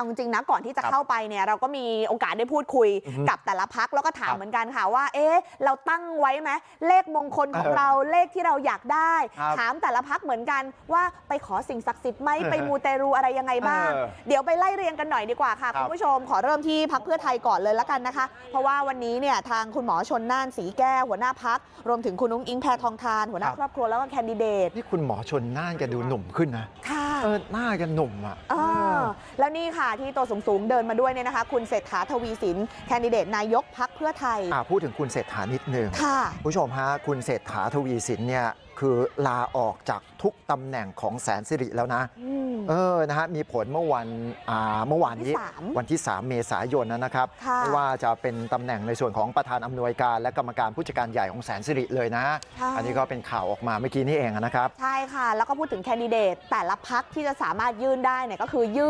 เอาจริงๆนะก่อนที่จะครับเข้าไปเนี่ยเราก็มีโอกาสได้พูดคุยอือฮึกับแต่ละพักแล้วก็ถามครับเหมือนกันค่ะว่าเอ๊ะเราตั้งไว้ไหมเลขมงคลของเออเราเลขที่เราอยากได้ครับถามแต่ละพักเหมือนกันว่าไปขอสิ่งศักดิ์สิทธิ์ไหมเออไปมูเตรูอะไรยังไงบ้างเออเดี๋ยวไปไล่เรียงกันหน่อยดีกว่าค่ะครัคุบณผู้ชมขอเริ่มที่พักเพื่อไทยก่อนเลยละกันนะคะ เพราะว่าวันนี้เนี่ยทางคุณหมอชนน่านสีแก้วหัวหน้าพักรวมถึงคุณนุ้งอิงแพทองทานหัวหน้าครับครอบครัวแล้วก็แคนดิเดตนี่คุณหมอชนน่านแกดูหนุ่มขึ้นนะค่ะเออหน้าแกหนุ่มอะอ่า แล้วนี่ค่ะที่ตัวสูงๆเดินมาด้วยเนี่ยนะคะคุณเศรษฐาทวีสินแคนดิเดตนายกพักเพื่อไทยอ่าพูดถึงคุณเศรษฐานิดนึงค่ะผู้ชมฮะคุณเศรษฐาทวีสินเนี่ยคือลาออกจากทุกตำแหน่งของแสนสิริแล้วนะอืมเออนะฮะมีผลเมื่อวันอ่าเมื่อวานนี้วันที่สามวันที่ 3 เมษายนนะครับค่ะไม่ว่าจะเป็นตำแหน่งในส่วนของประธานอำนวยการ และกรรมการผู้จัดการใหญ่ของแสนสิริเลยนะใช่อันนี้ก็เป็นข่าวออกมาเมื่อกี้นี่เองนะครับ ใช่ค่ะ แล้วก็พูดถึงแคนดิเดตแต่ละพักที่จะสามารถยื่นได้เนี่ยก็คือยื่น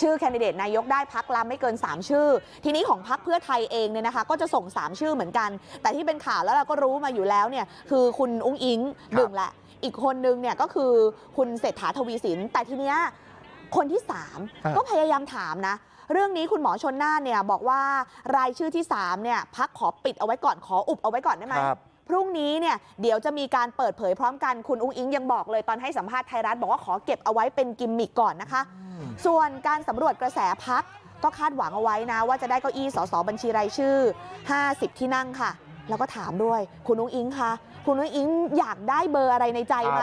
ชื่อแคนดิเดตนายกได้พักละไม่เกิน 3 ชื่อ ทีนี้ของพักเพื่อไทยเองเนี่ยนะคะก็จะส่ง 3 ชื่อเหมือนกัน แต่ที่เป็นข่าวแล้วเราก็รู้มาอยู่แล้วเนี่ยคือคุณอุ้งอิงครับหนึ่งแหละ อีกคนนึงเนี่ยก็คือคุณเศรษฐาทวีสิน แต่ทีเนี้ยคนที่ 3 ก็พยายามถามนะเรื่องนี้คุณหมอชนน่านเนี่ยบอกว่ารายชื่อที่3เนี่ยพักขอปิดเอาไว้ก่อนขออุบเอาไว้ก่อนได้ไหมครับ พรุ่งนี้เนี่ยเดี๋ยวจะมีการเปิดเผยพร้อมกันคุณอุ้งอิงยังบอกเลยตอนให้สัมภาษณ์ไทยรัฐบอกว่าขอเก็บเอาไว้เป็นกิมมิกก่อนนะคะ ส่วนการสำรวจกระแสพักก็คาดหวังเอาไว้นะ ว่าจะได้เก้าอี้สสบัญชีรายชื่อ 50 ที่นั่งค่ะ แล้วก็ถามด้วยคุณอุ้งอิงคะคุณอุ้งอิงอยากได้เบอร์อะไรในใจไหม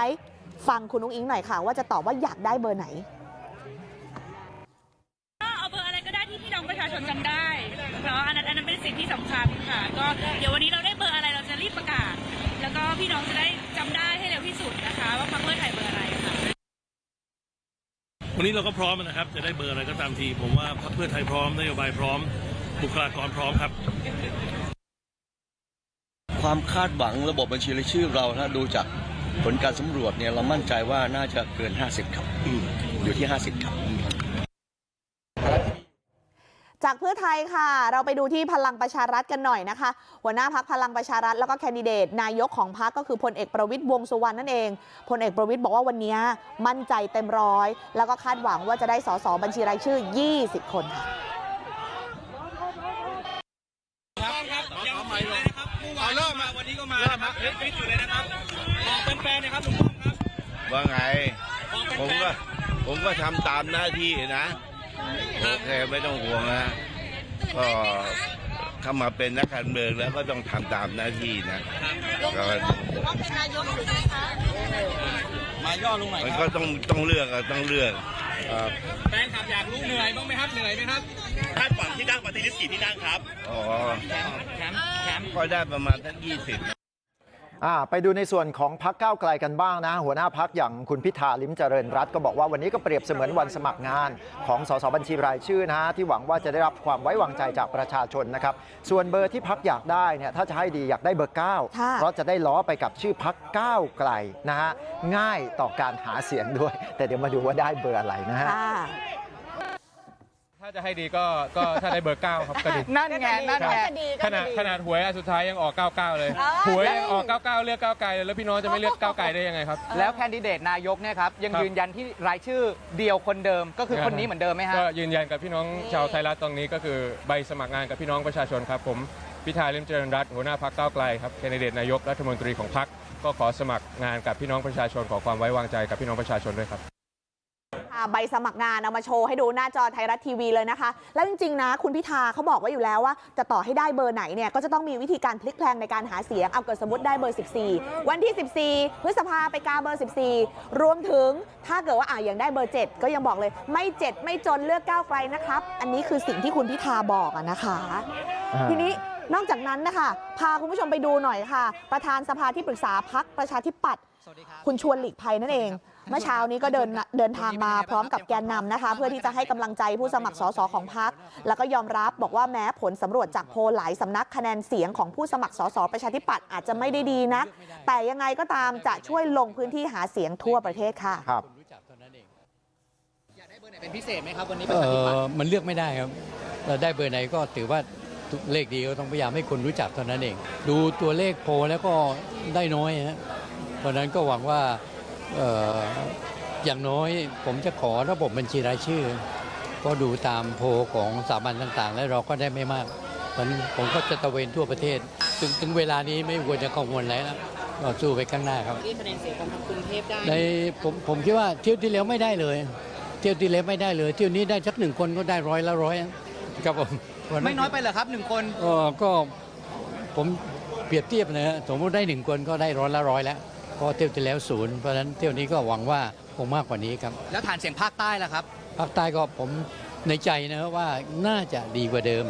ฟังคุณอุ้งอิงหน่อยค่ะว่าจะตอบว่าอยากได้เบอร์ไหนก็เอาเบอร์อะไรก็ได้ที่พี่น้องประชาชนจำได้เพราะอันนั้นอันนั้นเป็นสิ่งที่สำคัญค่ะ ก็เดี๋ยววันนี้ วันนี้เราก็พร้อมนะครับ จะได้เบอร์อะไรก็ตามที ผมว่าพรรคเพื่อไทยพร้อมนโยบายพร้อม บุคลากรพร้อมครับ ความคาดหวังระบบบัญชีรายชื่อเราถ้าดูจากผลการสำรวจเนี่ยเรามั่นใจว่าน่าจะเกิน 50 ครับ อยู่ที่ 50 ครับ จากเพื่อไทยค่ะเราไปดูที่พลังประชารัฐกันหน่อยนะคะหัวหน้าพักพลังประชารัฐแล้วก็แคนดิเดตนายกของพักก็คือพลเอกประวิตยวงสุวรรณนั่นเองพลเอกประวิตยบอกว่าวันนี้มั่นใจเต็มร้อยแล้วก็คาดหวังว่าจะได้สสบัญชีรายชื่อ 20 คนค่ะเอาเริ่มมาวันนี้ก็มาครับเฮ้ยฟิตอยู่เลยนะครับบอกแฟนๆนะครับลุงป้อมครับว่าไงผมก็ผมก็ทำตามหน้าที่นะ โอเคไม่ต้องห่วงนะก็เข้ามาเป็นนักการเมืองแล้วก็ต้องทำตามหน้าที่นะก็ๆมาย่อลงหน่อยมันคก็รับต้องต้องเลือกอะต้องเลือกเอ่อแฟนคลับอยากรู้เหนื่อยบ้างไหมครับเหนื่อยไหมครับคาดหวังที่นั่งปฏิริษีที่นั่งครับอ๋อแชมป์แชมป์แชมป์ก็ได้ประมาณทั้งยี่สิบอ่า ไปดูในส่วนของพักก้าวไกลกันบ้างนะ หัวหน้าพักอย่างคุณพิธาลิมเจริญรัตน์ก็บอกว่าวันนี้ก็เปรียบเสมือนวันสมัครงานของสสบัญชีรายชื่อนะฮะที่หวังว่าจะได้รับความไว้วางใจจากประชาชนนะครับส่วนเบอร์ที่พักอยากได้เนี่ยถ้าจะให้ดีอยากได้เบอร์9ค่ะเพราะจะได้ล้อไปกับชื่อพักก้าวไกลนะฮะง่ายต่อการหาเสียงด้วย แต่เดี๋ยวมาดูว่าได้เบอร์อะไรนะฮะค่ะ ถ้าจะให้ดีก็ก็ถ้าได้เบอร์ 9 ครับก็ดี นั่นไงนั่นไงขนาดขนาดหวยอันสุดท้ายยังออก 99 เลยหวยยังออก 99 เลือกก้าวไกลเลยแล้วพี่น้องจะไม่เลือกก้าวไกลได้ยังไงครับ แล้วแคนดิเดตนายกเนี่ยครับยังครับยืนยันที่รายชื่อเดียวคนเดิมก็คือครับคนนี้เหมือนเดิมไหมฮะ ก็ยืนยันกับพี่น้องชาวไทยรัฐตรงนี้ก็คือใบสมัครงานกับพี่น้องประชาชนครับ ผมพิธาลิมเจริญรัตน์หัวหน้าพักก้าวไกลครับแคนดิเดตนายกรัฐมนตรีของพักก็ขอสมัครงานกับพี่น้องประชาชนขอความไว้วางใจกับพี่น้องประชาชนด้วยครับค่ะ ใบสมัครงานเอามาโชว์ให้ดูหน้าจอไทยรัฐทีวีเลยนะคะ แล้วจริงๆนะคุณพิธาเขาบอกไว้อยู่แล้วว่าจะต่อให้ได้เบอร์ไหนเนี่ยก็จะต้องมีวิธีการพลิกแพลงในการหาเสียงเอาเกิดสมมติได้เบอร์ 14 วันที่ 14 พฤษภาไปกาเบอร์ 14 รวมถึงถ้าเกิดว่าอ่าอย่างได้เบอร์ 7 ก็ยังบอกเลยไม่ 7 ไม่จนเลือกก้าวไกลนะครับ อันนี้คือสิ่งที่คุณพิธาบอกอะนะคะอ่าทีนี้นอกจากนั้นนะคะพาคุณผู้ชมไปดูหน่อยค่ะ ประธานสภาที่ปรึกษาพักประชาธิปัตย์คุณชวนหลีกภัยนั่นเอง เมื่อเช้านี้ก็เดินเดินทางมาพร้อมกับแกนนำนะคะเพื่อที่จะให้กำลังใจผู้สมัครสสของพักแล้วก็ยอมรับบอกว่าแม้ผลสำรวจจากโพลหลายสำนักคะแนนเสียงของผู้สมัครสสประชาธิปัตย์อาจจะไม่ได้ดีนัก แต่ยังไงก็ตามจะช่วยลงพื้นที่หาเสียงทั่วประเทศค่ะครับอยากได้เบอร์ไหนเป็นพิเศษไหมครับวันนี้ปเอระชาธิปัตย์อมันเลือกไม่ได้ครับเราได้เบอร์ไหนก็ถือว่าเลขดีก็ต้องพยายามให้คนรู้จักเท่านั้นเอง ดูตัวเลขโพลแล้วก็ได้น้อยฮะเพราะฉะนั้นก็หวังว่าเอออย่างน้อยผมจะขอระบบบัญชีรายชื่อ ก็ดูตามโพลของสถาบันต่างๆ แล้วเราก็ได้ไม่มากเพราะฉะนั้นผมก็จะตระเวนทั่วประเทศ ถึงถึงเวลานี้ไม่ควรจะกังวลแล้วนะเราสู้ไปข้างหน้าครับที่คะแนนเสียงของกรุงเทพได้ในผมผมคิดว่าเที่ยวที่แล้วไม่ได้เลย เที่ยวที่แล้วไม่ได้เลย เที่ยวนี้ได้สักหนึ่งคนก็ได้ร้อยละร้อยครับผมไม่น้อยไปเหรอครับหนึ่งคนเออก็ผมเปรียบเทียบนะฮะสมมติได้หนึ่งคนก็ได้ร้อยละร้อยแล้ว เพราะเที่ยวที่แล้วศูนย์เพราะฉะนั้นเที่ยวนี้ก็หวังว่าคงมากกว่านี้ครับแล้วฐานเสียงภาคใต้ล่ะครับ ภาคใต้ก็ผมในใจนะว่าน่าจะดีกว่าเดิม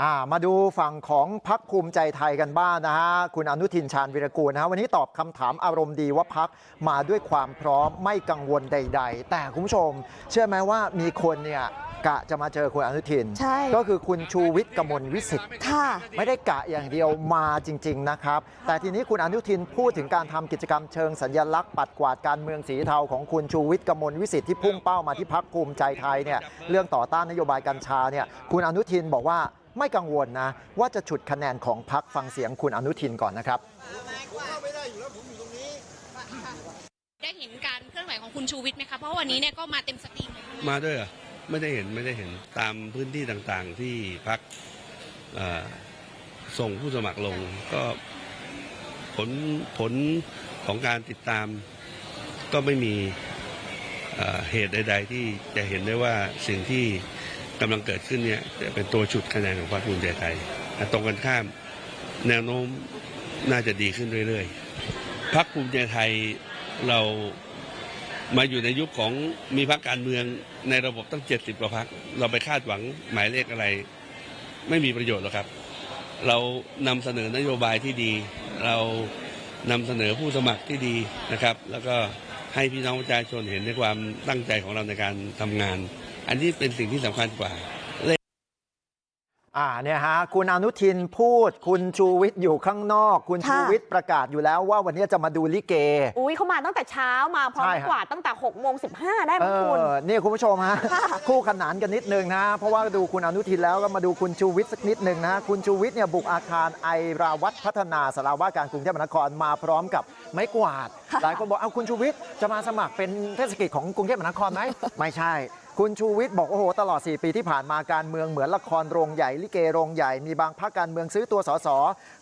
อ่ามาดูฝั่งของพักภูมิใจไทยกันบ้างนะฮะคุณอนุทินชาญวิรกูลนะฮะวันนี้ตอบคำถามอารมณ์ดีว่าพักมาด้วยความพร้อมไม่กังวลใด ๆ แต่คุณผู้ชม เชื่อไหมว่ามีคนเนี่ย กะจะมาเจอคุณอนุทินใช่ก็คือคุณชูวิทย์กมลวิสิทธิ์ค่ะไม่ได้กะอย่างเดียวมาจริง ๆนะครับ แต่ทีนี้คุณอนุทินพูดถึงการทำกิจกรรมเชิงสัญลักษณ์ปัดกวาดการเมืองสีเทาของคุณชูวิทย์กมลวิสิทธิ์ที่พุ่งเป้ามาที่พักภูมิใจไทยเนี่ยเรื่องต่อต้านนโยบายกัญชาเนี่ยคุณอนุทินบอกว่าไม่กังวลนะ ว่าจะฉุดคะแนนของพักฟังเสียงคุณอนุทินก่อนนะครับได้เห็นการเคลื่อนไหวของคุณชูวิทย์ไหมคะเพราะวันนี้เนี่ยก็มาเต็มสตรีมเลยมาด้วยเหรอ ไม่ได้เห็นไม่ได้เห็นตามพื้นที่ต่างๆที่พักส่งผู้สมัครลงก็ผลผลของการติดตามก็ไม่มีเหตุใด ๆ ที่จะเห็นได้ว่าสิ่งที่กำลังเกิดขึ้นเนี่ยจะเป็นตัวฉุดคะแนนของพรรคภูมิใจไทยแต่ตรงกันข้ามแนวโน้มน่าจะดีขึ้นเรื่อยๆพรรคภูมิใจไทยเรา มาอยู่ในยุคของมีพรรคการเมืองในระบบตั้ง 70 กว่าพรรคเราไปคาดหวังหมายเลขอะไร ไม่มีประโยชน์หรอกครับ เรานำเสนอนโยบายที่ดี เรานำเสนอผู้สมัครที่ดีนะครับ แล้วก็ให้พี่น้องประชาชนเห็นในความตั้งใจของเราในการทำงาน อันนี้เป็นสิ่งที่สำคัญกว่า เนี่ยฮะคุณอนุทินพูด คุณชูวิทย์อยู่ข้างนอก คุณค่ะชูวิทย์ประกาศอยู่แล้วว่าวันนี้จะมาดูลิเกอุ้ยเขามาตั้งแต่เช้ามาพร้อมใช่ฮะกวาดตั้งแต่6กโมงสิได้ไหเอมคุณอนี่คุณผู้ชมฮะค่ะคู่ขนานกันนิดนึงนะ เพราะว่าดูคุณอนุทินแล้วก็มาดูคุณชูวิทย์สักนิดหนึ่งนะคุณชูวิทย์เนี่ยบุกอาคารไอราวัตพัฒนาสาราว่าการกรุงเทพมหานครมาพร้อมกับไม้กวาด หลายคนบอกเอาคุณชูวิทย์จะมาสมัครเป็นเทศกิจของกรุงเทพมหานครไหมไม่ใช่ คุณชูวิทย์บอกโอ้โหตลอด4ปีที่ผ่านมาการเมืองเหมือนละครโรงใหญ่ลิเกโรงใหญ่มีบางพรรคการเมืองซื้อตัวสส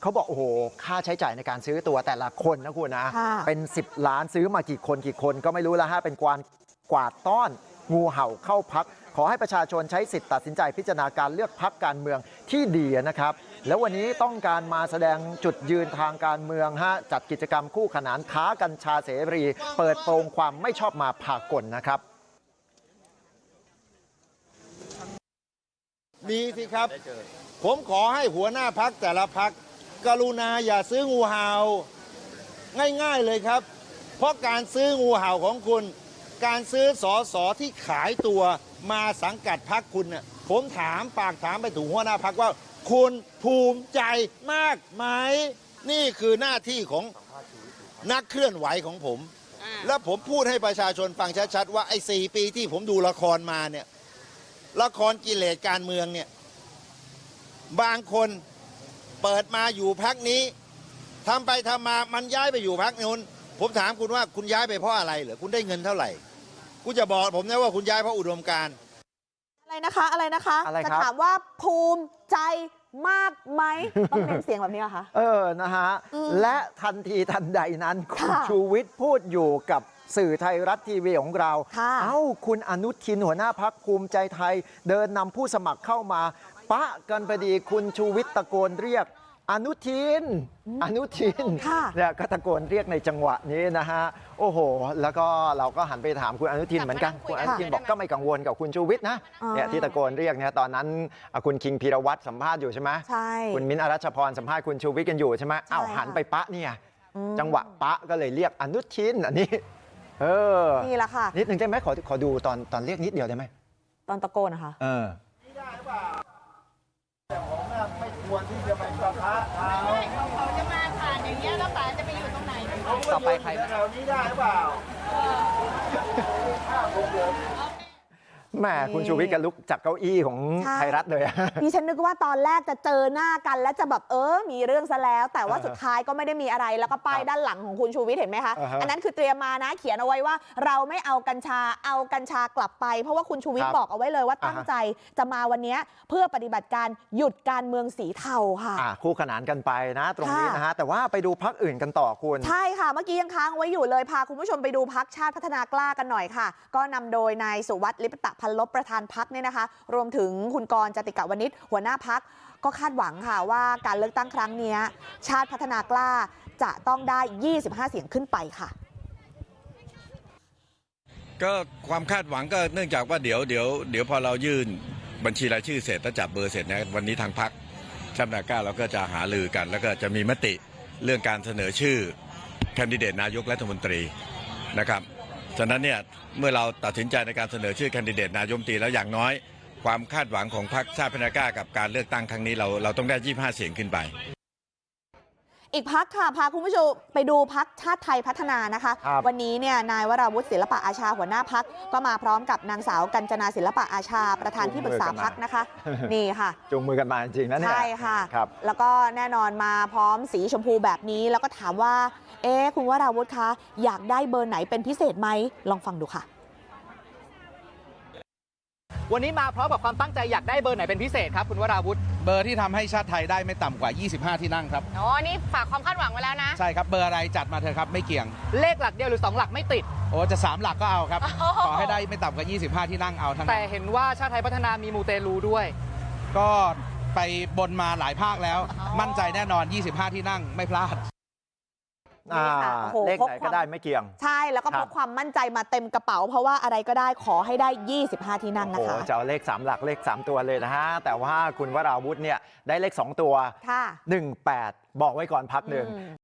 เขาบอกโอ้โหค่าใช้จ่ายในการซื้อตัวแต่ละคนนะคุณนะค่ะเป็น 10 ล้านซื้อมากี่คนกี่คนก็ไม่รู้แล้วฮะเป็นกวานกวาดต้อนงูเห่าเข้าพัก ขอให้ประชาชนใช้สิทธิ์ตัดสินใจพิจารณาการเลือกพักการเมืองที่ดีนะครับ แล้ววันนี้ต้องการมาแสดงจุดยืนทางการเมืองฮะจัดกิจกรรมคู่ขนานค้ากัญชาเสรี เปิดโปงความไม่ชอบมาพากลนะครับ มีสิครับผมขอให้หัวหน้าพักแต่ละพักกรุณาอย่าซื้องูเห่าง่ายๆเลยครับ เพราะการซื้องูเห่าของคุณ การซื้อสอสอที่ขายตัวมาสังกัดพักคุณน่ะผมถามปากถามไปถึงหัวหน้าพักว่า คุณภูมิใจมากไหมนี่คือหน้าที่ของนักเคลื่อนไหวของผมและผมพูดให้ประชาชนฟังชัดๆว่าไอ้สปีที่ผมดูละครมาเนี่ย ละครกิเลสการเมืองเนี่ย บางคนเปิดมาอยู่พักนี้ทำไปทำมามันย้ายไปอยู่พักนู้น ผมถามคุณว่าคุณย้ายไปเพราะอะไรเหรอคุณได้เงินเท่าไหร่คุณจะบอกผมนะว่าคุณย้ายเพราะอุดมการณ์อะไรนะคะอะไรนะคะอะไรจะครับ ถามว่าภูมิใจมากไหมต้องเน้นเสียงแบบนี้เหรอคะ เออ นะฮะ อืมและทันทีทันใดนั้น คุณค่ะ ชูวิทย์พูดอยู่กับ สื่อไทยรัฐทีวีของเราค่ะเอ้าคุณอนุทินหัวหน้าพักภูมิใจไทย เดินนำผู้สมัครเข้ามาปะกันพอดีคุณชูวิทย์ตะโกนเรียกอนุทิน อนุทินค่ะเนี่ยก็ตะโกนเรียกในจังหวะนี้นะฮะ โอ้โห แล้วก็เราก็หันไปถามคุณอนุทินเหมือนกัน คุณอนุทินบอกก็ไม่กังวลกับคุณชูวิทย์นะอ่าเนี่ยที่ตะโกนเรียกเนี่ยตอนนั้นอะคุณคิงพีรวัตรสัมภาษณ์อยู่ใช่ไหมใช่ คุณมิ้นท์อรัชพรสัมภาษณ์คุณชูวิทย์กันอยู่ใช่ไหมอ้าวใช่ค่ะหันไปปะเนี่ยอืมจังหวะปะก็เลยเรียกอนุทินอันนี้เออ นี่แหละค่ะนิดหนึ่งได้ไหมขอขอดูตอนตอนเรียกนิดเดียวได้ไหมตอนตะโกนนะคะเออต่อไปใคร แหม่คุณชูวิทย์กันลุกจากเก้าอี้ของใช่ไทยรัฐเลยอะดิฉันนึกว่าตอนแรกจะเจอหน้ากันแล้วจะแบบเออมีเรื่องซะแล้ว แต่ว่าเออสุดท้ายก็ไม่ได้มีอะไรแล้วก็ป้ายด้านหลังของคุณชูวิทย์เห็นไหมคะอ่าฮะอันนั้นคือเตรียมมานะเขียนเอาไว้ว่า เราไม่เอากัญชาเอากัญชากลับไป เพราะว่าคุณชูวิทครัย์บบอกเอาไว้เลยว่าอ่าฮะตั้งใจจะมาวันเนี้ยเพื่อปฏิบัติการหยุดการเมืองสีเทาค่ะอะคู่ขนานกันไปนะตรงนี้ค่ะนะฮะแต่ว่าไปดูพักอื่นกันต่อคุณใช่ค่ะเมื่อกี้ยังค้างไว้อยู่เลยพาคุณผู้ชมไปดูพักชาติพัฒนากล้ากันหน่อยค่ะ ก็นำโดยนายสุวัสดิ์ลิปตะพันลบประธานพักเนี่ยนะคะ รวมถึงคุณกรจติกาวนิชหัวหน้าพักก็คาดหวังค่ะว่าการเลือกตั้งครั้งนี้ชาติพัฒนากล้าจะต้องได้ 25 เสียงขึ้นไปค่ะ ก็ความคาดหวังก็เนื่องจากว่าเดี๋ยวเดี๋ยวเดี๋ยวพอเรายื่นบัญชีรายชื่อเสร็จแล้วจับเบอร์เสร็จนะวันนี้ทางพักชาตินาก้าเราก็จะหาลือกัน แล้วก็จะมีมติเรื่องการเสนอชื่อแคนดิเดตนายกรัฐมนตรีนะครับ ฉะนั้นเนี่ยเมื่อเราตัดสินใจในการเสนอชื่อแคนดิเดตนายมตรีแล้วอย่างน้อยความคาดหวังของพรรคชาติพัฒนากล้ากับการเลือกตั้งครั้งนี้เราเราต้องได้25เสียงขึ้นไป อีกพักค่ะพาคุณผู้ชมไปดูพักชาติไทยพัฒนานะคะครับวันนี้เนี่ยนายวราวุฒิศิลปะอาชาหัวหน้าพักก็มาพร้อมกับนางสาวกัญจนาศิลปะอาชาประธานที่ปรึกษาพักนะคะนี่ค่ะจูงมือกันมาจริงๆนะเนี่ยใช่ค่ะครับแล้วก็แน่นอนมาพร้อมสีชมพูแบบนี้แล้วก็ถามว่า เอ๊ะคุณวราวุธคะอยากได้เบอร์ไหนเป็นพิเศษไหมลองฟังดูค่ะวันนี้มาพร้อมกับความตั้งใจอยากได้เบอร์ไหนเป็นพิเศษครับคุณวราวุธ เบอร์ที่ทำให้ชาติไทยได้ไม่ต่ำกว่า 25 ที่นั่งครับ อ๋อ นี่ฝากความคาดหวังไว้แล้วนะ ใช่ครับ เบอร์อะไรจัดมาเถอะครับ ไม่เกี่ยง เลขหลักเดียวหรือ 2 หลักไม่ติด โอ้จะ3หลักก็เอาครับ โอ้โห ขอให้ได้ไม่ต่ำกว่า 25 ที่นั่งเอาทั้งแต่นั้นเห็นว่าชาติไทยพัฒนามีมูเตลูด้วย ก็ไปบนมาหลายภาคแล้ว มั่นใจแน่นอน 25 ที่นั่งไม่พลาดอ่า นี่ค่ะโอ้โหเลขพกไหนควาก็มได้ไม่เกี่ยง ใช่แล้วก็ครัพบกความมั่นใจมาเต็มกระเป๋า เพราะว่าอะไรก็ได้ขอให้ได้ 25 ที่นั่งโอ้นะโหคะจะเอาเลข 3 หลักเลข 3 ตัวเลยนะฮะ แต่ว่าคุณวราวุธเนี่ยได้เลข 2 ตัว ค่ะ 18 บอกไว้ก่อนพักหนึ่ง อืม